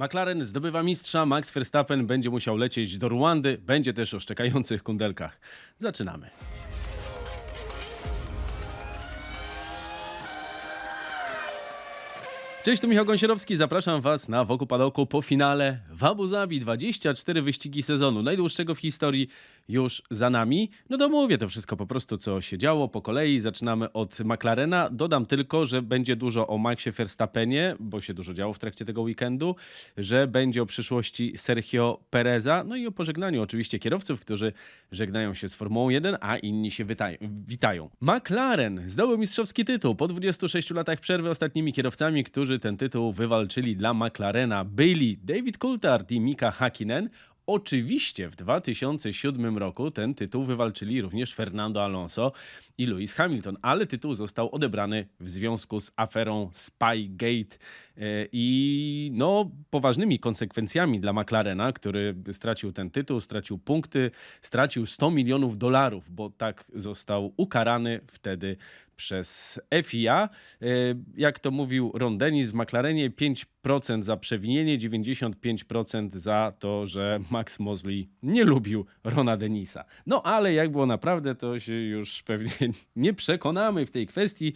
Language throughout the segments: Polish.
McLaren zdobywa mistrza, Max Verstappen będzie musiał lecieć do Ruandy, będzie też o szczekających kundelkach. Zaczynamy. Cześć, tu Michał Gąsierowski, zapraszam Was na Wokół Padoku po finale w Abu Zabi. 24 wyścigi sezonu, najdłuższego w historii już za nami. No to mówię to wszystko po prostu, co się działo po kolei. Zaczynamy od McLarena. Dodam tylko, że będzie dużo o Maxie Verstappenie, bo się dużo działo w trakcie tego weekendu, że będzie o przyszłości Sergio Pereza, no i o pożegnaniu oczywiście kierowców, którzy żegnają się z Formułą 1, a inni się witają. McLaren zdobył mistrzowski tytuł po 26 latach przerwy. Ostatnimi kierowcami, którzy ten tytuł wywalczyli dla McLarena byli David Coulthard i Mika Hakkinen. Oczywiście w 2007 roku ten tytuł wywalczyli również Fernando Alonso i Lewis Hamilton, ale tytuł został odebrany w związku z aferą Spygate e, i no, poważnymi konsekwencjami dla McLarena, który stracił ten tytuł, stracił punkty, stracił 100 milionów dolarów, bo tak został ukarany wtedy przez FIA. E, Jak to mówił Ron Dennis w McLarenie, 5% za przewinienie, 95% za to, że Max Mosley nie lubił Rona Denisa. No ale jak było naprawdę, to się już pewnie nie przekonamy w tej kwestii.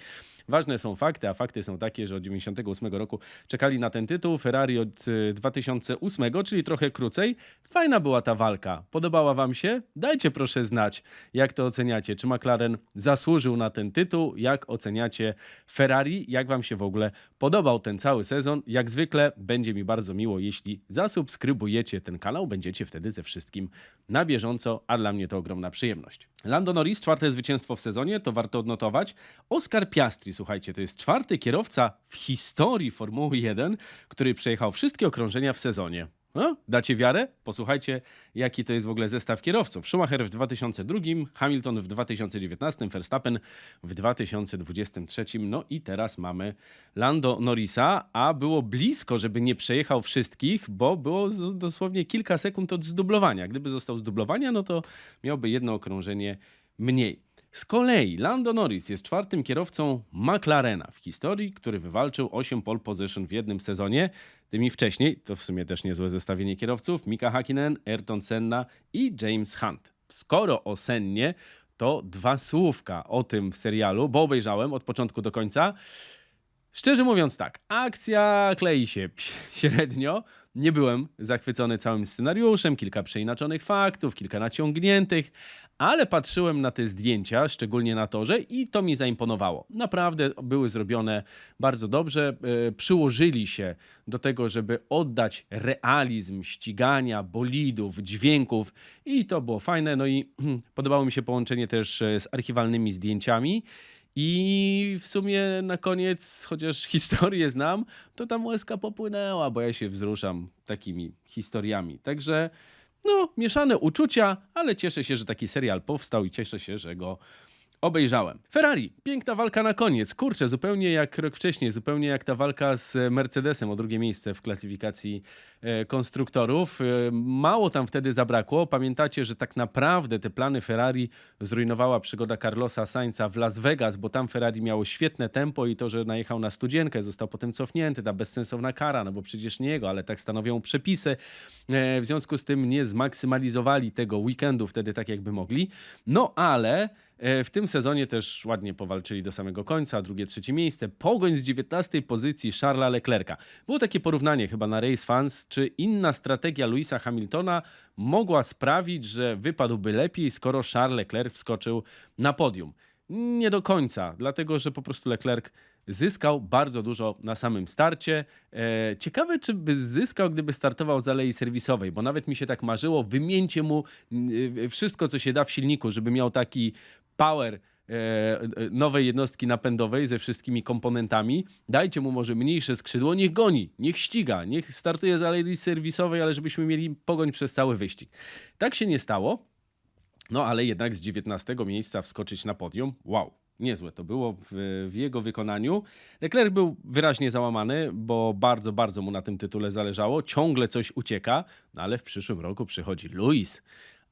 Ważne są fakty, a fakty są takie, że od 98 roku czekali na ten tytuł. Ferrari od y, 2008, czyli trochę krócej. Fajna była ta walka. Podobała Wam się? Dajcie proszę znać, jak to oceniacie. Czy McLaren zasłużył na ten tytuł? Jak oceniacie Ferrari? Jak Wam się w ogóle podobał ten cały sezon? Jak zwykle będzie mi bardzo miło, jeśli zasubskrybujecie ten kanał. Będziecie wtedy ze wszystkim na bieżąco, a dla mnie to ogromna przyjemność. Lando Norris, czwarte zwycięstwo w sezonie, to warto odnotować. Oscar Piastri, słuchajcie, to jest czwarty kierowca w historii Formuły 1, który przejechał wszystkie okrążenia w sezonie. No, dacie wiarę? Posłuchajcie, jaki to jest w ogóle zestaw kierowców. Schumacher w 2002, Hamilton w 2019, Verstappen w 2023. No i teraz mamy Lando Norrisa, a było blisko, żeby nie przejechał wszystkich, bo było dosłownie kilka sekund od zdublowania. Gdyby został zdublowania, no to miałby jedno okrążenie mniej. Z kolei Lando Norris jest czwartym kierowcą McLarena w historii, który wywalczył 8 pole position w jednym sezonie. Tymi wcześniej, to w sumie też niezłe zestawienie kierowców, Mika Hakkinen, Ayrton Senna i James Hunt. Skoro o Sennie, to dwa słówka o tym w serialu, bo obejrzałem od początku do końca. Szczerze mówiąc tak, akcja klei się średnio. Nie byłem zachwycony całym scenariuszem, kilka przeinaczonych faktów, kilka naciągniętych, ale patrzyłem na te zdjęcia, szczególnie na torze i to mi zaimponowało. Naprawdę były zrobione bardzo dobrze, e, przyłożyli się do tego, żeby oddać realizm ścigania, bolidów, dźwięków i to było fajne. No i podobało mi się połączenie też e, z archiwalnymi zdjęciami. I w sumie na koniec, chociaż historię znam, to tam łezka popłynęła, bo ja się wzruszam takimi historiami. Także, no, mieszane uczucia, ale cieszę się, że taki serial powstał i cieszę się, że go obejrzałem. Ferrari, piękna walka na koniec. Kurczę, zupełnie jak rok wcześniej, zupełnie jak ta walka z Mercedesem o drugie miejsce w klasyfikacji e, konstruktorów. E, mało tam wtedy zabrakło. Pamiętacie, że tak naprawdę te plany Ferrari zrujnowała przygoda Carlosa Sainza w Las Vegas, bo tam Ferrari miało świetne tempo i to, że najechał na studzienkę, został potem cofnięty, ta bezsensowna kara, no bo przecież nie jego, ale tak stanowią przepisy. E, w związku z tym nie zmaksymalizowali tego weekendu wtedy tak, jakby mogli. No ale W tym sezonie też ładnie powalczyli do samego końca, drugie, trzecie miejsce. Pogoń z 19 pozycji Charlesa Leclerca. Było takie porównanie chyba na Race Fans, czy inna strategia Louisa Hamiltona mogła sprawić, że wypadłby lepiej, skoro Charles Leclerc wskoczył na podium. Nie do końca, dlatego że po prostu Leclerc zyskał bardzo dużo na samym starcie. E, ciekawe, czy by zyskał, gdyby startował z alei serwisowej, bo nawet mi się tak marzyło, wymieńcie mu y, wszystko, co się da w silniku, żeby miał taki power e, e, nowej jednostki napędowej ze wszystkimi komponentami. Dajcie mu może mniejsze skrzydło, niech goni, niech ściga, niech startuje z alei serwisowej, ale żebyśmy mieli pogoń przez cały wyścig. Tak się nie stało. No ale jednak z 19 miejsca wskoczyć na podium, wow, niezłe to było w, w jego wykonaniu. Leclerc był wyraźnie załamany, bo bardzo, bardzo mu na tym tytule zależało. Ciągle coś ucieka, no ale w przyszłym roku przychodzi Luis.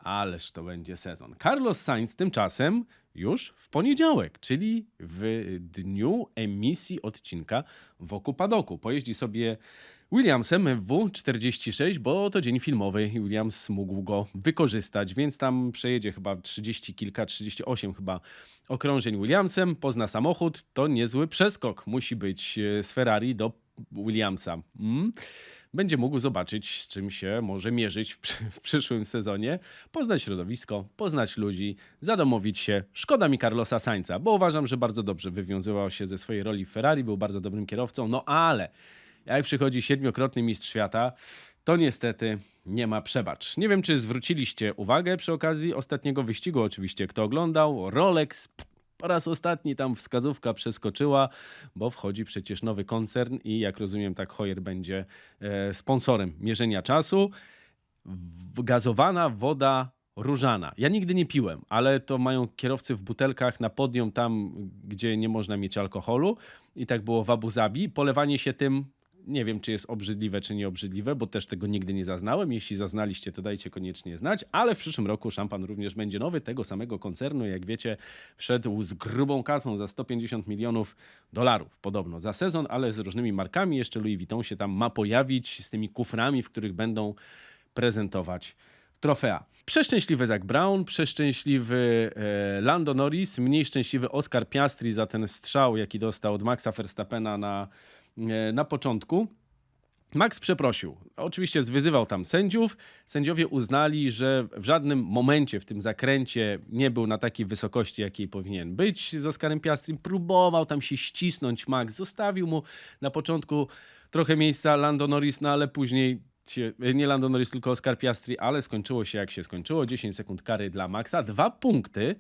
Ależ to będzie sezon. Carlos Sainz tymczasem już w poniedziałek, czyli w dniu emisji odcinka wokół padoku. Pojeździ sobie Williamsem W46, bo to dzień filmowy i Williams mógł go wykorzystać, więc tam przejedzie chyba 30 kilka, 38 chyba okrążeń Williamsem, pozna samochód, to niezły przeskok musi być e, z Ferrari do Williamsa. Mm? Będzie mógł zobaczyć, z czym się może mierzyć w, w przyszłym sezonie, poznać środowisko, poznać ludzi, zadomowić się. Szkoda mi Carlosa Sainza, bo uważam, że bardzo dobrze wywiązywał się ze swojej roli w Ferrari, był bardzo dobrym kierowcą, no ale jak przychodzi siedmiokrotny mistrz świata, to niestety nie ma przebacz. Nie wiem, czy zwróciliście uwagę przy okazji ostatniego wyścigu, oczywiście kto oglądał, Rolex po raz ostatni tam wskazówka przeskoczyła, bo wchodzi przecież nowy koncern i jak rozumiem, tak Hoyer będzie e, sponsorem mierzenia czasu. Gazowana woda różana. Ja nigdy nie piłem, ale to mają kierowcy w butelkach na podium tam, gdzie nie można mieć alkoholu. I tak było w Abu Zabi. Polewanie się tym, nie wiem, czy jest obrzydliwe, czy nie obrzydliwe, bo też tego nigdy nie zaznałem. Jeśli zaznaliście, to dajcie koniecznie znać. Ale w przyszłym roku szampan również będzie nowy, tego samego koncernu. Jak wiecie, wszedł z grubą kasą za 150 milionów dolarów podobno za sezon, ale z różnymi markami. Jeszcze Louis Vuitton się tam ma pojawić z tymi kuframi, w których będą prezentować trofea. Przeszczęśliwy Zach Brown, przeszczęśliwy e, Lando Norris, mniej szczęśliwy Oscar Piastri za ten strzał, jaki dostał od Maxa Verstappena na, na początku. Max przeprosił. Oczywiście zwyzywał tam sędziów. Sędziowie uznali, że w żadnym momencie w tym zakręcie nie był na takiej wysokości, jakiej powinien być. Z Oskarem Piastrim próbował tam się ścisnąć Max. Zostawił mu na początku trochę miejsca Lando Norris, no ale później się, nie Lando Norris, tylko Oscar Piastri, ale skończyło się jak się skończyło. 10 sekund kary dla Maxa. Dwa punkty,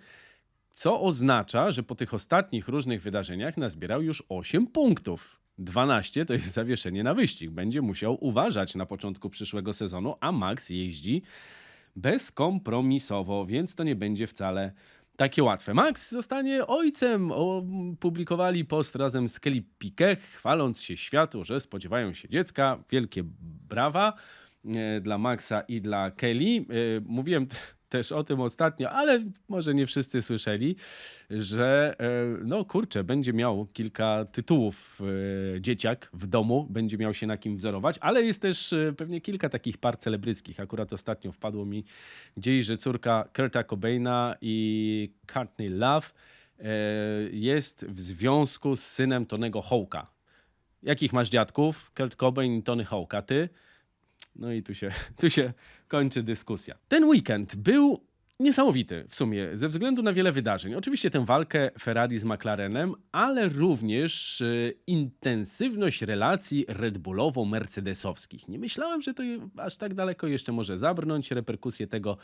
co oznacza, że po tych ostatnich różnych wydarzeniach nazbierał już 8 punktów. 12 to jest zawieszenie na wyścig. Będzie musiał uważać na początku przyszłego sezonu, a Max jeździ bezkompromisowo, więc to nie będzie wcale takie łatwe. Max zostanie ojcem. Opublikowali post razem z Kelly Piquet, chwaląc się światu, że spodziewają się dziecka. Wielkie brawa e, dla Maxa i dla Kelly. E, Mówiłem też o tym ostatnio, ale może nie wszyscy słyszeli, że e, no kurczę, będzie miał kilka tytułów e, dzieciak w domu, będzie miał się na kim wzorować, ale jest też e, pewnie kilka takich par celebryckich. Akurat ostatnio wpadło mi gdzieś, że córka Kurta Cobaina i Courtney Love jest w związku z synem Tonego Hołka. Jakich masz dziadków? Kurt Cobain i Tony Hawk, a ty? No i tu się, tu się kończy dyskusja. Ten weekend był niesamowity w sumie, ze względu na wiele wydarzeń. Oczywiście tę walkę Ferrari z McLarenem, ale również e, intensywność relacji Red Bullowo-Mercedesowskich. Nie myślałem, że to aż tak daleko jeszcze może zabrnąć. Reperkusje tego,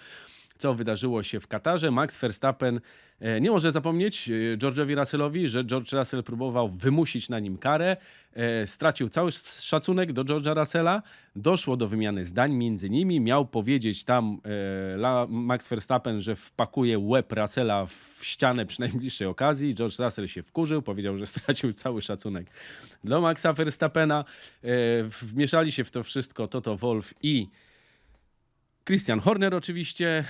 co wydarzyło się w Katarze. Max Verstappen e, nie może zapomnieć e, George'owi Russellowi, że George Russell próbował wymusić na nim karę. E, Stracił cały sz- szacunek do George'a Russella. Doszło do wymiany zdań między nimi. Miał powiedzieć tam Max Verstappen, że wpakuje łeb Russella w ścianę przy najbliższej okazji. George Russell się wkurzył, powiedział, że stracił cały szacunek do Maxa Verstappena. Wmieszali się w to wszystko Toto Wolff i Christian Horner oczywiście.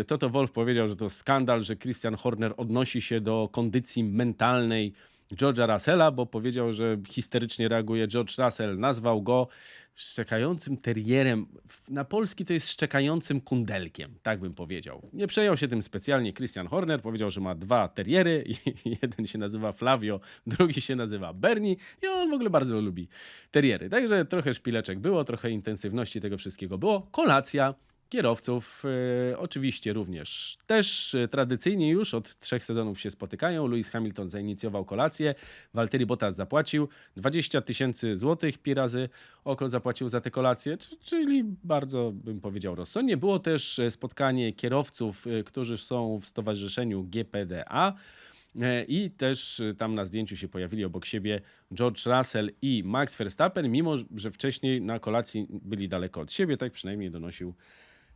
E, Toto Wolf powiedział, że to skandal, że Christian Horner odnosi się do kondycji mentalnej George'a Russella, bo powiedział, że histerycznie reaguje George Russell. Nazwał go szczekającym terrierem. Na polski to jest szczekającym kundelkiem, tak bym powiedział. Nie przejął się tym specjalnie Christian Horner. Powiedział, że ma dwa terriery. i Jeden się nazywa Flavio, drugi się nazywa Bernie i on w ogóle bardzo lubi terriery. Także trochę szpileczek było, trochę intensywności tego wszystkiego było. Kolacja kierowców e, oczywiście również. Też e, tradycyjnie już od trzech sezonów się spotykają. Lewis Hamilton zainicjował kolację, Valtteri Bottas zapłacił 20 tysięcy złotych, pi razy oko zapłacił za tę kolację, czyli bardzo bym powiedział rozsądnie. Było też e, spotkanie kierowców, którzy są w stowarzyszeniu GPDA. I też tam na zdjęciu się pojawili obok siebie George Russell i Max Verstappen, mimo że wcześniej na kolacji byli daleko od siebie, tak przynajmniej donosił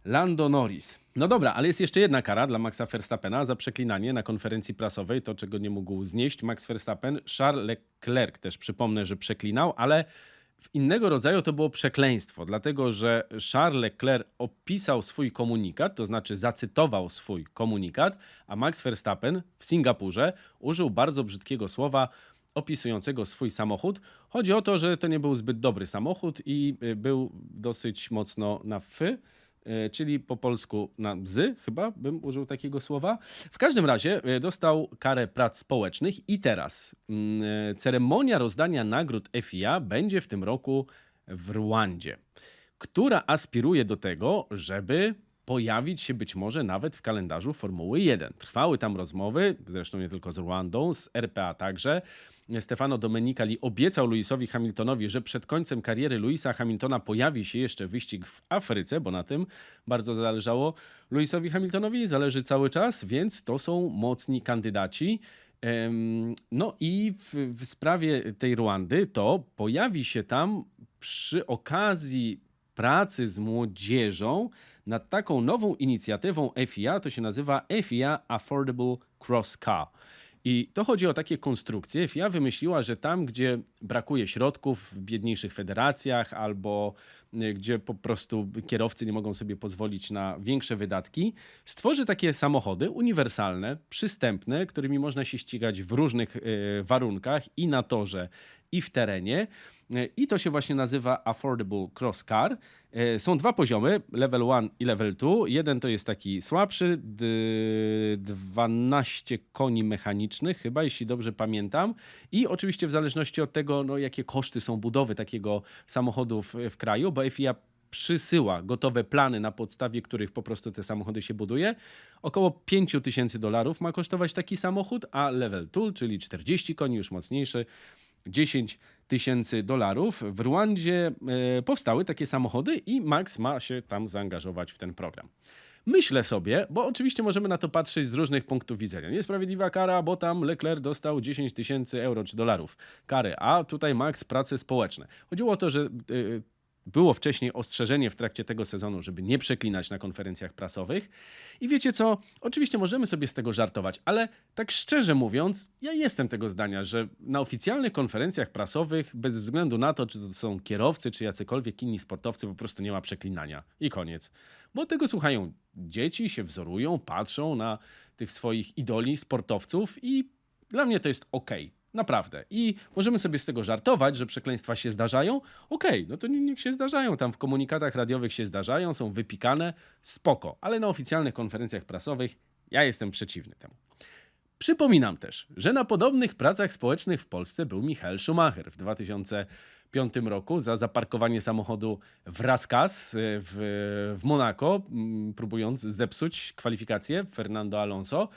Lando Norris. No dobra, ale jest jeszcze jedna kara dla Maxa Verstappena za przeklinanie na konferencji prasowej, to czego nie mógł znieść Max Verstappen. Charles Leclerc też przypomnę, że przeklinał, ale w innego rodzaju to było przekleństwo, dlatego że Charles Leclerc opisał swój komunikat, to znaczy zacytował swój komunikat, a Max Verstappen w Singapurze użył bardzo brzydkiego słowa opisującego swój samochód. Chodzi o to, że to nie był zbyt dobry samochód i y, był dosyć mocno na fy, czyli po polsku na bzy, chyba bym użył takiego słowa. W każdym razie y, dostał karę prac społecznych i teraz mm, y, ceremonia rozdania nagród FIA będzie w tym roku w Rwandzie, która aspiruje do tego, żeby pojawić się być może nawet w kalendarzu Formuły 1. Trwały tam rozmowy, zresztą nie tylko z Rwandą, z RPA także. Stefano Domenicali obiecał Lewisowi Hamiltonowi, że przed końcem kariery Louisa Hamiltona pojawi się jeszcze wyścig w Afryce, bo na tym bardzo zależało Lewisowi Hamiltonowi, zależy cały czas, więc to są mocni kandydaci. No i w, w sprawie tej Rwandy to pojawi się tam przy okazji pracy z młodzieżą nad taką nową inicjatywą FIA, to się nazywa FIA Affordable Cross Car. I to chodzi o takie konstrukcje. FIA wymyśliła, że tam, gdzie brakuje środków w biedniejszych federacjach albo y, gdzie po prostu kierowcy nie mogą sobie pozwolić na większe wydatki, stworzy takie samochody uniwersalne, przystępne, którymi można się ścigać w różnych y, warunkach i na torze, i w terenie. I to się właśnie nazywa Affordable Cross Car. Y, Są dwa poziomy, level 1 i level 2. Jeden to jest taki słabszy, d- 12 koni mechanicznych, chyba, jeśli dobrze pamiętam. I oczywiście w zależności od tego, no, jakie koszty są budowy takiego samochodu w, w kraju, bo FIA przysyła gotowe plany, na podstawie których po prostu te samochody się buduje. Około 5 tysięcy dolarów ma kosztować taki samochód, a level 2, czyli 40 koni, już mocniejszy, 10 tysięcy dolarów. W Rwandzie e, powstały takie samochody i Max ma się tam zaangażować w ten program. Myślę sobie, bo oczywiście możemy na to patrzeć z różnych punktów widzenia. Niesprawiedliwa kara, bo tam Leclerc dostał 10 tysięcy euro czy dolarów kary, a tutaj Max prace społeczne. Chodziło o to, że y, było wcześniej ostrzeżenie w trakcie tego sezonu, żeby nie przeklinać na konferencjach prasowych. I wiecie co? Oczywiście możemy sobie z tego żartować, ale tak szczerze mówiąc, ja jestem tego zdania, że na oficjalnych konferencjach prasowych, bez względu na to, czy to są kierowcy, czy jacykolwiek inni sportowcy, po prostu nie ma przeklinania. I koniec. Bo tego słuchają dzieci, się wzorują, patrzą na tych swoich idoli, sportowców i dla mnie to jest okej. Naprawdę. I możemy sobie z tego żartować, że przekleństwa się zdarzają. Okej, no to nie- niech się zdarzają. Tam w komunikatach radiowych się zdarzają, są wypikane. Spoko. Ale na oficjalnych konferencjach prasowych ja jestem przeciwny temu. Przypominam też, że na podobnych pracach społecznych w Polsce był Michael Schumacher w 2005 roku za zaparkowanie samochodu w Raskas y, w, w Monako, mm, próbując zepsuć kwalifikację Fernando Alonso.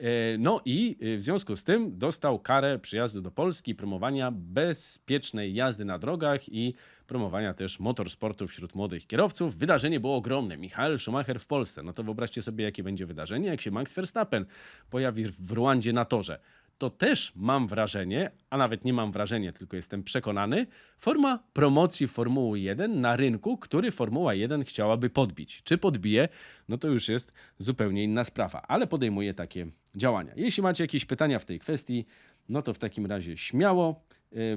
Y, No i y, w związku z tym dostał karę przyjazdu do Polski, promowania bezpiecznej jazdy na drogach i promowania też motorsportu wśród młodych kierowców. Wydarzenie było ogromne. Michael Schumacher w Polsce. No to wyobraźcie sobie, jakie będzie wydarzenie, jak się Max Verstappen pojawi w Ruandzie na torze. To też mam wrażenie, a nawet nie mam wrażenie, tylko jestem przekonany, forma promocji Formuły 1 na rynku, który Formuła 1 chciałaby podbić. Czy podbije, no to już jest zupełnie inna sprawa, ale podejmuje takie działania. Jeśli macie jakieś pytania w tej kwestii, no to w takim razie śmiało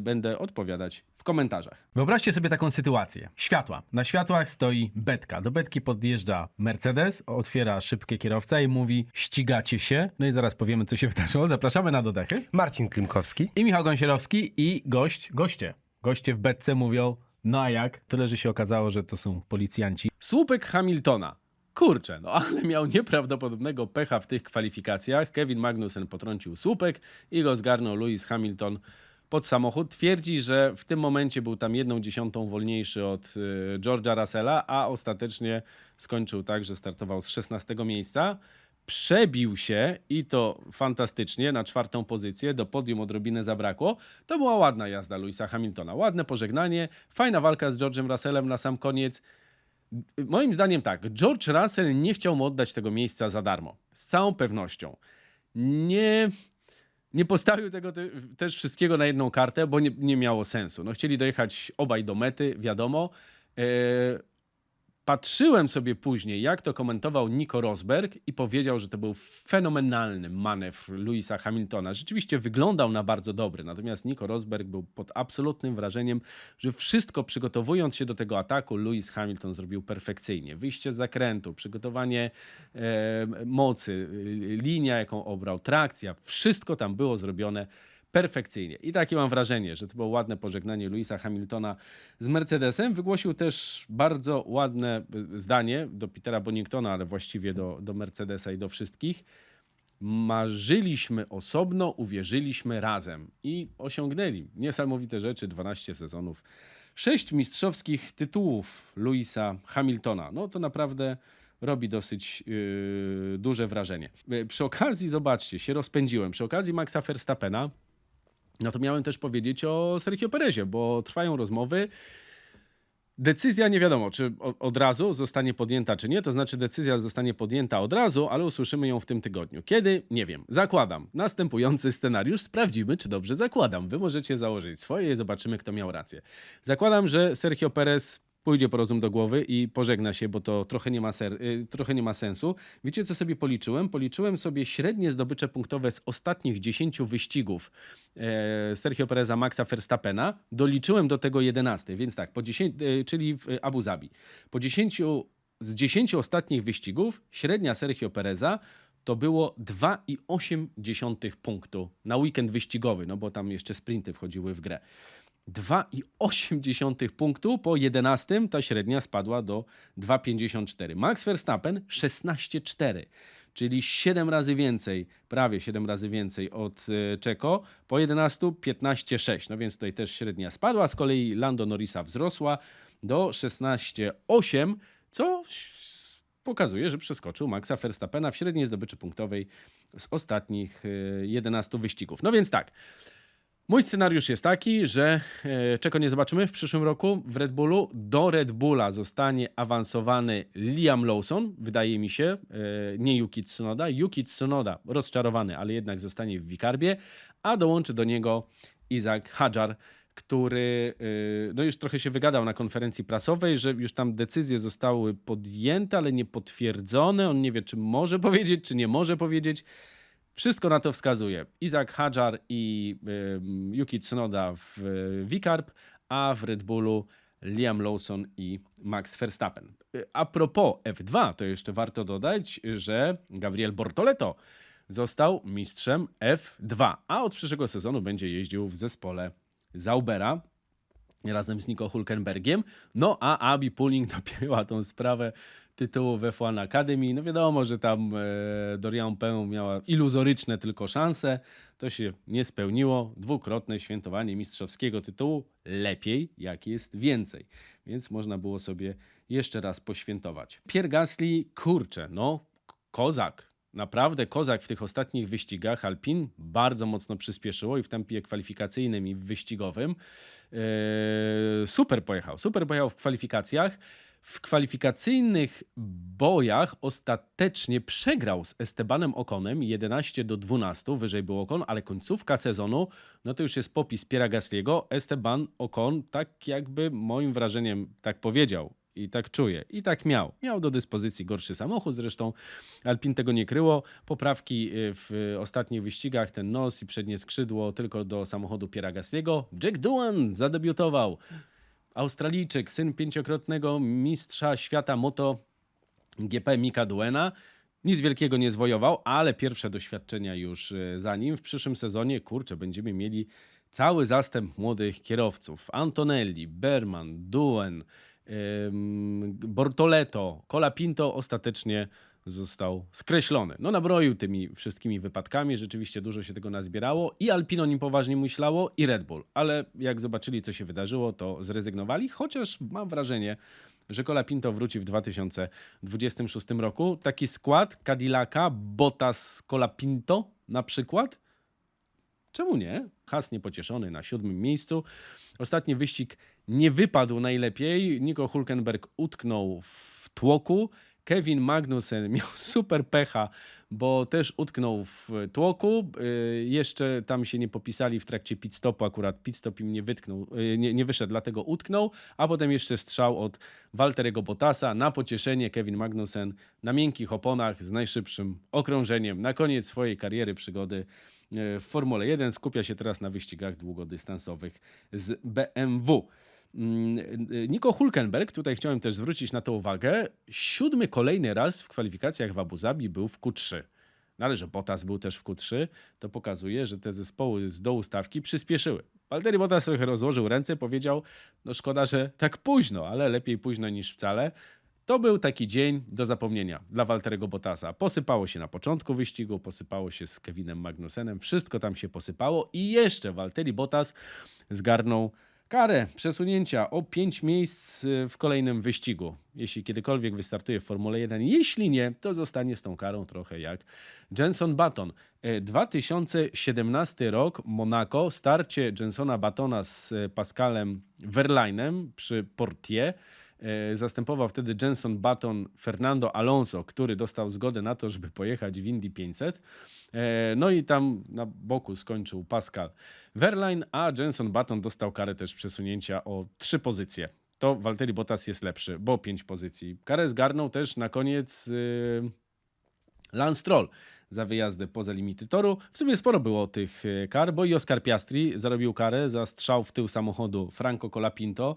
będę odpowiadać w komentarzach. Wyobraźcie sobie taką sytuację. Światła. Na światłach stoi betka. Do betki podjeżdża Mercedes, otwiera szybkie kierowca i mówi ścigacie się. No i zaraz powiemy, co się wydarzyło. Zapraszamy na dodechy. Marcin Klimkowski. I Michał Gąsierowski i gość, goście. Goście w betce mówią, no a jak? Tyle, że się okazało, że to są policjanci. Słupek Hamiltona. Kurczę, no ale miał nieprawdopodobnego pecha w tych kwalifikacjach. Kevin Magnussen potrącił słupek i go zgarnął Lewis Hamilton pod samochód. Twierdzi, że w tym momencie był tam jedną dziesiątą wolniejszy od y, George'a Russella, a ostatecznie skończył tak, że startował z 16 miejsca. Przebił się i to fantastycznie na czwartą pozycję, do podium odrobinę zabrakło. To była ładna jazda Louisa Hamiltona. Ładne pożegnanie, fajna walka z George'em Russellem na sam koniec. Moim zdaniem tak, George Russell nie chciał mu oddać tego miejsca za darmo. Z całą pewnością. Nie, nie postawił tego te, też wszystkiego na jedną kartę, bo nie, nie miało sensu. No, chcieli dojechać obaj do mety, wiadomo. E, patrzyłem sobie później, jak to komentował Nico Rosberg i powiedział, że to był fenomenalny manewr Louisa Hamiltona. Rzeczywiście wyglądał na bardzo dobry, natomiast Nico Rosberg był pod absolutnym wrażeniem, że wszystko przygotowując się do tego ataku, Lewis Hamilton zrobił perfekcyjnie. Wyjście z zakrętu, przygotowanie e, mocy, y, linia, jaką obrał, trakcja, wszystko tam było zrobione perfekcyjnie. I takie mam wrażenie, że to było ładne pożegnanie Louisa Hamiltona z Mercedesem. Wygłosił też bardzo ładne y, zdanie do Petera Boningtona, ale właściwie do, do Mercedesa i do wszystkich. Marzyliśmy osobno, uwierzyliśmy razem i osiągnęli niesamowite rzeczy, 12 sezonów, 6 mistrzowskich tytułów Louisa Hamiltona. No to naprawdę robi dosyć yy, duże wrażenie. Yy, Przy okazji, zobaczcie, się rozpędziłem. Przy okazji Maxa Verstappena, no to miałem też powiedzieć o Sergio Perezie, bo trwają rozmowy. Decyzja nie wiadomo, czy od razu zostanie podjęta, czy nie. To znaczy, decyzja zostanie podjęta od razu, ale usłyszymy ją w tym tygodniu. Kiedy? Nie wiem. Zakładam. Następujący scenariusz. Sprawdzimy, czy dobrze zakładam. Wy możecie założyć swoje i zobaczymy, kto miał rację. Zakładam, że Sergio Perez pójdzie po rozum do głowy i pożegna się, bo to trochę nie ma, ser- y, trochę nie ma sensu. Wiecie, co sobie policzyłem? Policzyłem sobie średnie zdobycze punktowe z ostatnich 10 wyścigów e, Sergio Pereza, Maxa Verstappena. Doliczyłem do tego 11, więc tak, po 10, e, czyli w Abu Zabi. Po 10, z 10 ostatnich wyścigów średnia Sergio Pereza to było 2,8 punktu na weekend wyścigowy, no bo tam jeszcze sprinty wchodziły w grę. 2,8 punktu, po 11 ta średnia spadła do 2,54. Max Verstappen 16,4, czyli 7 razy więcej, prawie 7 razy więcej od e, Czeko, po 11 15,6. No więc tutaj też średnia spadła, z kolei Lando Norrisa wzrosła do 16,8, co pokazuje, że przeskoczył Maxa Verstappena w średniej zdobyczy punktowej z ostatnich e, 11 wyścigów. No więc tak, Mój scenariusz jest taki, że e, czego nie zobaczymy w przyszłym roku w Red Bullu. Do Red Bulla zostanie awansowany Liam Lawson, wydaje mi się, e, nie Yuki Tsunoda. Yuki Tsunoda rozczarowany, ale jednak zostanie w Wikarbie, a dołączy do niego Isaac Hadjar, który e, no już trochę się wygadał na konferencji prasowej, że już tam decyzje zostały podjęte, ale nie potwierdzone. On nie wie, czy może powiedzieć, czy nie może powiedzieć. Wszystko na to wskazuje. Isaac Hadjar i ym, Yuki Tsunoda w y, a w Red Bullu Liam Lawson i Max Verstappen. Y, A propos F2, to jeszcze warto dodać, że Gabriel Bortoleto został mistrzem F2, a od przyszłego sezonu będzie jeździł w zespole Zaubera razem z Nico Hulkenbergiem. No a Abi Pulling dopięła tą sprawę tytułu w F1 Academy. No wiadomo, że tam e, Dorian Pę miała iluzoryczne tylko szanse. To się nie spełniło. Dwukrotne świętowanie mistrzowskiego tytułu. Lepiej, jak jest więcej. Więc można było sobie jeszcze raz poświętować. Pierre Gasly, kurczę, no kozak. Naprawdę kozak w tych ostatnich wyścigach. Alpin bardzo mocno przyspieszyło i w tempie kwalifikacyjnym i wyścigowym. Eee, super pojechał, super pojechał w kwalifikacjach. W kwalifikacyjnych bojach ostatecznie przegrał z Estebanem Okonem 11 do 12, wyżej był Okon, ale końcówka sezonu, no to już jest popis Piera Gasliego. Esteban Okon, tak jakby moim wrażeniem tak powiedział i tak czuje i tak miał. Miał do dyspozycji gorszy samochód, zresztą Alpin tego nie kryło. Poprawki y, w ostatnich wyścigach, ten nos i przednie skrzydło tylko do samochodu Piera Gasliego. Jack Doohan zadebiutował. Australijczyk, syn pięciokrotnego mistrza świata moto GP Mika Duena. Nic wielkiego nie zwojował, ale pierwsze doświadczenia już e, za nim. W przyszłym sezonie, kurczę, będziemy mieli cały zastęp młodych kierowców. Antonelli, Berman, Duen, Bortoleto, Colapinto ostatecznie został skreślony. No nabroił tymi wszystkimi wypadkami, rzeczywiście dużo się tego nazbierało i Alpino nim poważnie myślało i Red Bull, ale jak zobaczyli co się wydarzyło, to zrezygnowali, chociaż mam wrażenie, że Colapinto wróci w 2026 roku. Taki skład Cadillaca, Bottas, Colapinto na przykład. Czemu nie? Has niepocieszony na siódmym miejscu. Ostatni wyścig nie wypadł najlepiej. Nico Hulkenberg utknął w tłoku. Kevin Magnussen miał super pecha, bo też utknął w tłoku. Yy, jeszcze tam się nie popisali w trakcie pit stopu, akurat pit stop im nie, wytknął, yy, nie, nie wyszedł, dlatego utknął. A potem jeszcze strzał od Walterego Bottasa na pocieszenie Kevin Magnussen na miękkich oponach z najszybszym okrążeniem. Na koniec swojej kariery, przygody w Formule 1 skupia się teraz na wyścigach długodystansowych z BMW. Mm, Nico Hulkenberg, tutaj chciałem też zwrócić na to uwagę, siódmy kolejny raz w kwalifikacjach w Abu Zabi był w Q3. No ale że Bottas był też w Q3, to pokazuje, że te zespoły z dołu stawki przyspieszyły. Walteri Bottas trochę rozłożył ręce, powiedział, no szkoda, że tak późno, ale lepiej późno niż wcale. To był taki dzień do zapomnienia dla Walteriego Bottasa. Posypało się na początku wyścigu, posypało się z Kevinem Magnusenem, wszystko tam się posypało i jeszcze Walteri Bottas zgarnął karę przesunięcia o 5 miejsc y, w kolejnym wyścigu. Jeśli kiedykolwiek wystartuje w Formule 1, jeśli nie, to zostanie z tą karą trochę jak Jenson Button. E, 2017 rok, Monaco, starcie Jensona Battona z e, Pascalem Verlainem przy Portier. E, Zastępował wtedy Jenson Button Fernando Alonso, który dostał zgodę na to, żeby pojechać w Indy 500. E, No i tam na boku skończył Pascal Verlaine, a Jenson Button dostał karę też przesunięcia o trzy pozycje. To Valtteri Bottas jest lepszy, bo pięć pozycji. Karę zgarnął też na koniec yy, Lance Stroll za wyjazdy poza limity toru. W sumie sporo było tych e, kar, bo i Oscar Piastri zarobił karę za strzał w tył samochodu Franco Colapinto.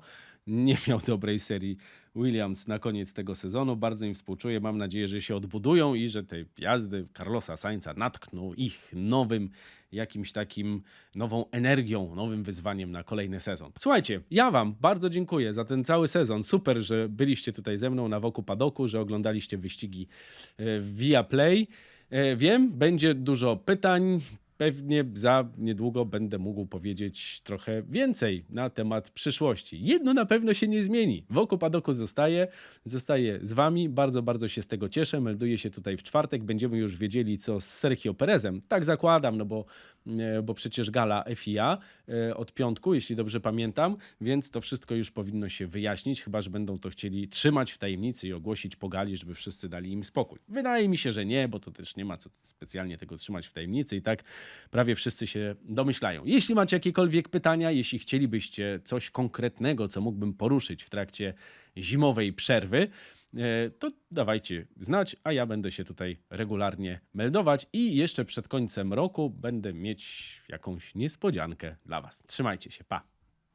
Nie miał dobrej serii Williams na koniec tego sezonu. Bardzo im współczuję. Mam nadzieję, że się odbudują i że te jazdy Carlosa Sainza natkną ich nowym jakimś takim nową energią, nowym wyzwaniem na kolejny sezon. Słuchajcie, ja wam bardzo dziękuję za ten cały sezon. Super, że byliście tutaj ze mną na Woku Padoku, że oglądaliście wyścigi e, via Play. E, Wiem, będzie dużo pytań. Pewnie za niedługo będę mógł powiedzieć trochę więcej na temat przyszłości. Jedno na pewno się nie zmieni. Wokół Padoku zostaje, zostaje z wami. Bardzo, bardzo się z tego cieszę. Melduję się tutaj w czwartek. Będziemy już wiedzieli, co z Sergio Perezem. Tak zakładam, no bo, e, bo przecież gala FIA e, od piątku, jeśli dobrze pamiętam, więc to wszystko już powinno się wyjaśnić, chyba że będą to chcieli trzymać w tajemnicy i ogłosić po gali, żeby wszyscy dali im spokój. Wydaje mi się, że nie, bo to też nie ma co specjalnie tego trzymać w tajemnicy i tak prawie wszyscy się domyślają. Jeśli macie jakiekolwiek pytania, jeśli chcielibyście coś konkretnego, co mógłbym poruszyć w trakcie zimowej przerwy, e, to dawajcie znać, a ja będę się tutaj regularnie meldować i jeszcze przed końcem roku będę mieć jakąś niespodziankę dla Was. Trzymajcie się, pa!